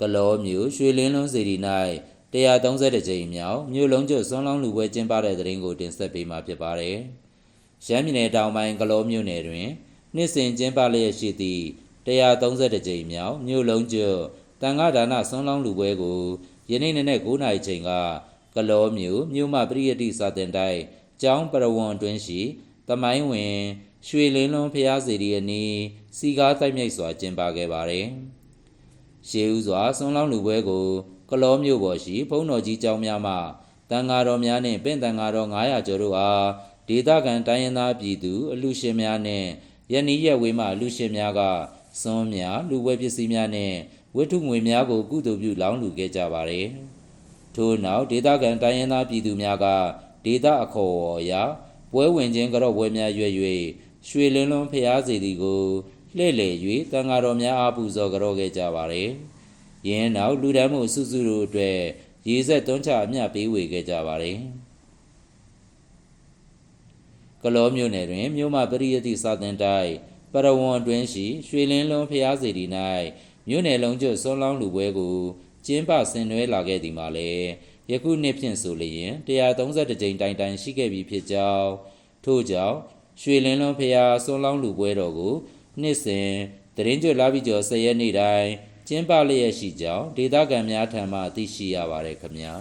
ကလောမြို့ရွှေလင်းလုံးစီရီ၌130ကြိမ်မြောက်မြို့လုံးကျွတ်စွန်းလောင်းလူပွဲကျင်းပတဲ့တဲ့ရင်ကိုတင်ဆက်ပေးမှာဖြစ်ပါတယ်။ရှမ်းပြည်နယ်တောင်ပိုင်းကလောမြို့နယ်တွင်နှစ်စဉ်ကျင်းပလျက်ရှိသည့်130ကြိမ်မြောက်မြို့လုံးကျွတ်တန်ခါဒါနစွန်းလောင်းလူပွဲကိုယနေ့နေ့နဲ့9နာရီချိန်ကကလောမြို့မြို့မပရိယတိစာတင်တိုက်ကျောင်းပရဝွန်တွင်ရှိတမိုင်းဝင်ရွှေလင်းလုံးဖျားစီရီအနီးစီကားတိုက်မြိုက်စွာကျင်းပခဲ့ပါတယ်။ ရှေးဦးစွာဆွန်လောင်းလူပွဲကိုကလောမြို့ပေါ်ရှိဘုံတော်ကြီးကျောင်းများမှတန်ဃာတော်များနှင့်ပင့်တန်ဃာတော်900ကျော်တို့အားဒေသခံတိုင်းရင်းသားပြည်သူအလူရှင်များနှင့်ယနီးရက်ဝေးမှအလူရှင်များကစွန်များလူပွဲပစ္စည်းများနှင့်ဝတ္ထုငွေများကိုကုသိုလ်ပြုလောင်းလူခဲ့ကြပါသည်ထို့နောက်ဒေသခံတိုင်းရင်းသားပြည်သူများကဒေသအခေါ်အဝေါ်အရာပွဲဝင်ခြင်းကြော့ပွဲများရွယ်၍ရွှေလင်းလွန်းဖျားစီသည်ကို လှည့်လည်၍တန်ဃာတော်များအားပူဇော်ကြော့ခဲ့ကြပါသည်ယင်းနောက်လူဒန်းမှုစုစုတို့အတွက်ရေဆက်သွန်းချအမျှပေးဝေခဲ့ကြပါတယ်။ကလောမြို့နယ်တွင်မြို့မပရိယတိစာသင်တိုက်ပရဝွန်အတွင်းရှိရွှေလင်းလုံးဖျားစီတီ၌မြို့နယ်လုံးကျွတ်ဆွန်းလောင်းလူပွဲကိုကျင်းပဆင်နွှဲလာခဲ့သည်မှာလည်းယခုနှစ်ဖြင့်ဆိုလျင်132ကြိမ်တိုင်တိုင်ရှိခဲ့ပြီဖြစ်ကြောင်းထို့ကြောင့်ရွှေလင်းလုံးဖျားဆွန်းလောင်းလူပွဲတော်ကို နှစ်စဉ်တရင်ကျွတ်လာပြီးကျော်10ရက်နေ့တိုင်းကျင်းပလျက်ရှိကြောင်းဒေသခံများထံမှသိရှိရပါတယ်ခင်ဗျာ